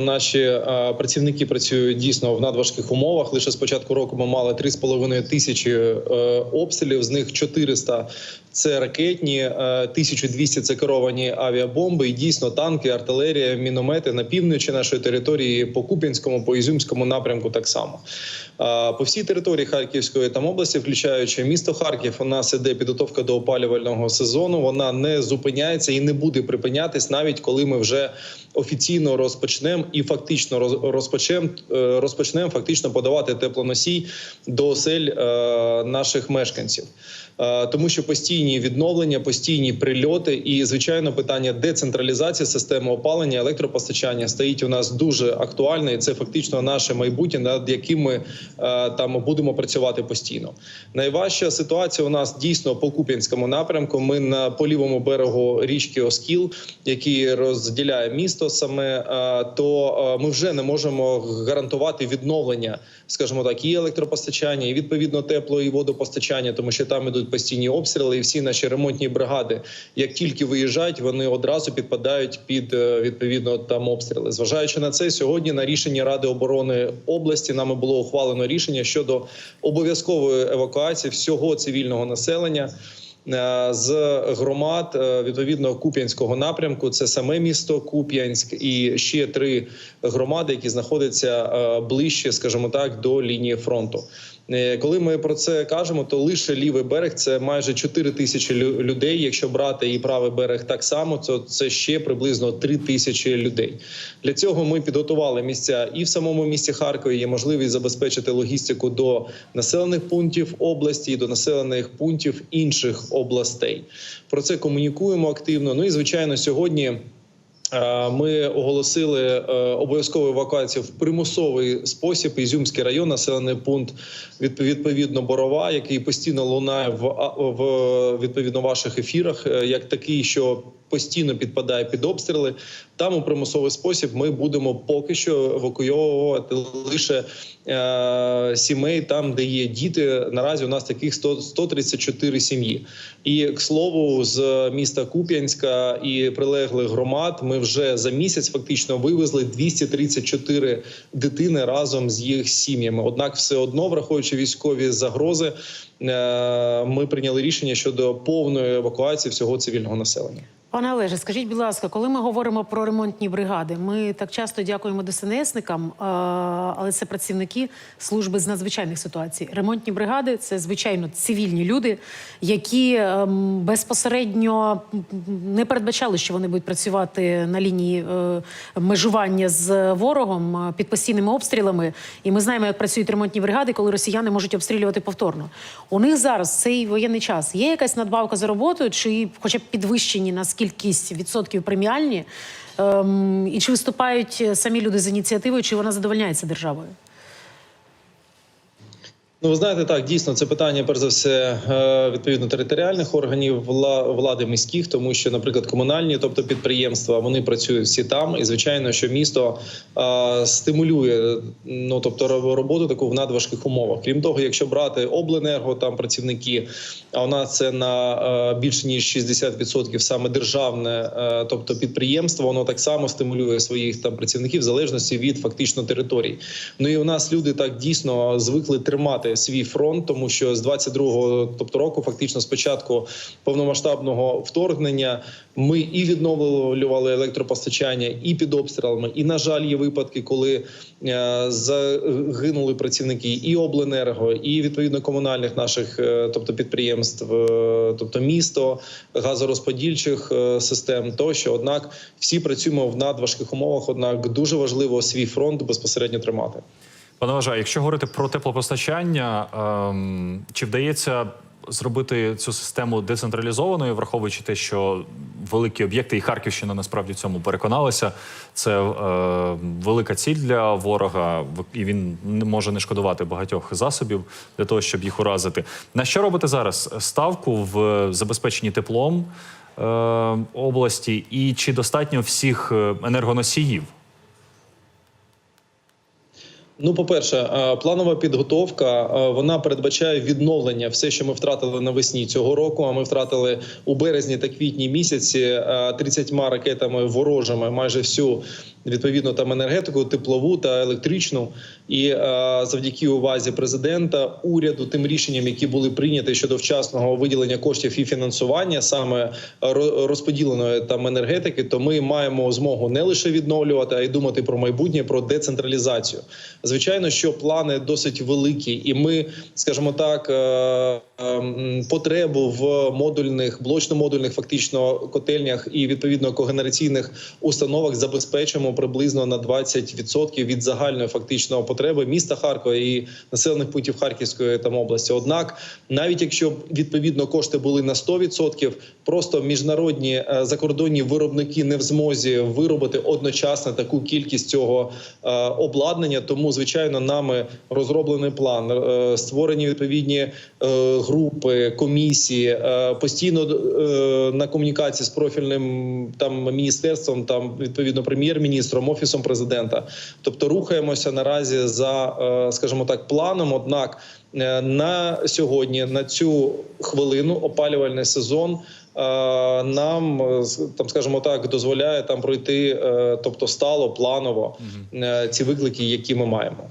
Наші е, працівники працюють дійсно в надважких умовах. Лише з початку року ми мали 3,5 тисячі е, обстрілів. З них 400 – це ракетні, е, 1200 – це керовані авіабомби. І дійсно танки, артилерія, міномети на півночі нашої території, по Куп'янському, по Ізюмському напрямку. Так само Е, по всій території Харківської там області, включаючи місто Харків, у нас іде підготовка до опалювального сезону. Вона не зупиняється і не буде припинятись, навіть коли ми вже офіційно розпочнемо і фактично е, розпочнемо фактично подавати теплоносій до осель е, наших мешканців. Е, Тому що постійні відновлення, постійні прильоти і звичайно питання децентралізації системи опалення, електропостачання стоїть у нас дуже актуальне, і це фактично наше майбутнє, над яким ми там будемо працювати постійно. Найважча ситуація у нас дійсно по Куп'янському напрямку. Ми на по лівому берегу річки Оскіл, який розділяє місто саме, е, е, ми вже не можемо гарантувати відновлення, скажімо так, і електропостачання, і відповідно тепло і водопостачання, тому що там ідуть постійні обстріли, і всі наші ремонтні бригади, як тільки виїжджають, вони одразу підпадають під е, відповідно там обстріли. Зважаючи на це, сьогодні на рішення Ради оборони області нами було ухвалено рішення щодо обов'язкової евакуації всього цивільного населення. Е, З громад е, відповідно Куп'янського напрямку, це саме місто Куп'янськ і ще три громади, які знаходяться е, ближче, скажімо так, до лінії фронту. Е, Коли ми про це кажемо, то лише лівий берег це майже 4 тисячі лю- людей. Якщо брати і правий берег так само, то це ще приблизно 3 тисячі людей. Для цього ми підготували місця і в самому місті Харкові є можливість забезпечити логістику до населених пунктів області і до населених пунктів інших областей. Про це комунікуємо активно. Ну і звичайно, сьогодні. Е, Ми оголосили е, обов'язкову евакуацію в примусовий спосіб. Ізюмський район, населений пункт відповідно Борова, який постійно лунає в, в відповідно ваших ефірах, е, як такий, що постійно підпадає під обстріли. Там у примусовий спосіб ми будемо поки що евакуйовувати лише е, сімей, там де є діти. Наразі у нас таких 100, 134 сім'ї. І к слову, з міста Куп'янська і прилеглих громад ми вже за місяць фактично вивезли 234 дитини разом з їх сім'ями. Однак, все одно, враховуючи військові загрози, е, ми прийняли рішення щодо повної евакуації всього цивільного населення. Пане Олеже, скажіть, будь ласка, коли ми говоримо про ремонтні бригади, ми так часто дякуємо ДСНСникам, е, але це працівники служби з надзвичайних ситуацій. Ремонтні бригади це звичайно цивільні люди, які ем, безпосередньо не передбачали, що вони будуть працювати на лінії е, межування з ворогом е, під постійними обстрілами. І ми знаємо, як працюють ремонтні бригади, коли росіяни можуть обстрілювати повторно. У них зараз цей воєнний час є якась надбавка за роботу, чи хоча б підвищені на кількість відсотків преміальні? Ем, і чи виступають самі люди з ініціативою, чи вона задовольняється державою? Ну, ви знаєте, так дійсно це питання, перш за все, е, відповідно територіальних органів вла- влади міських, тому що, наприклад, комунальні, тобто підприємства, вони працюють всі там, і звичайно, що місто е, стимулює ну тобто ро- роботу таку в надважких умовах. Крім того, якщо брати обленерго, там працівники, а у нас це на е, більше ніж 60% саме державне, е, тобто підприємство, воно так само стимулює своїх там працівників в залежності від фактично територій. Ну і у нас люди так дійсно звикли тримати свій фронт, тому що з 22-го, тобто року, фактично з початку повномасштабного вторгнення, ми і відновлювали електропостачання, і під обстрілами. І на жаль, є випадки, коли е, загинули працівники і обленерго, і відповідно комунальних наших, е, тобто підприємств, е, тобто місто, газорозподільчих систем. Тощо, однак, всі працюємо в надважких умовах. Однак дуже важливо свій фронт безпосередньо тримати. Пане Вважаю, якщо говорити про теплопостачання, ем, чи вдається зробити цю систему децентралізованою, враховуючи те, що великі об'єкти і Харківщина насправді цьому переконалася. Це е, велика ціль для ворога, і він може не шкодувати багатьох засобів для того, щоб їх уразити. На що робите зараз? Ставку в забезпеченні теплом е, області, і чи достатньо всіх е, енергоносіїв? Ну, по-перше, е, планова підготовка е, вона передбачає відновлення все, що ми втратили навесні цього року. А ми втратили у березні та квітні місяці е, 30 ракетами ворожими майже всю відповідно там енергетику, теплову та електричну. І е, завдяки увазі президента, уряду, тим рішенням, які були прийняті щодо вчасного виділення коштів і фінансування саме ро- розподіленої там енергетики, то ми маємо змогу не лише відновлювати, а й думати про майбутнє, про децентралізацію. Звичайно, що плани досить великі, і ми, скажімо так, е, ем, потребу в модульних блочно-модульних фактично котельнях і відповідно когенераційних установах забезпечимо приблизно на 20% від загальної фактично потреби міста Харкова і населених пунктів Харківської там області. Однак, навіть якщо відповідно кошти були на 100%, просто міжнародні е, закордонні виробники не в змозі виробити одночасно таку кількість цього е, обладнання. Тому, звичайно, нами розроблений план, е, створені відповідні групи, комісії, постійно на комунікації з профільним там міністерством, там відповідно прем'єр-міністром, офісом президента. Тобто рухаємося наразі за, е, скажімо так, планом. Однак е, на сьогодні, на цю хвилину, опалювальний сезон. е, Нам там, скажімо так, дозволяє там пройти, тобто стало планово ці виклики, які ми маємо.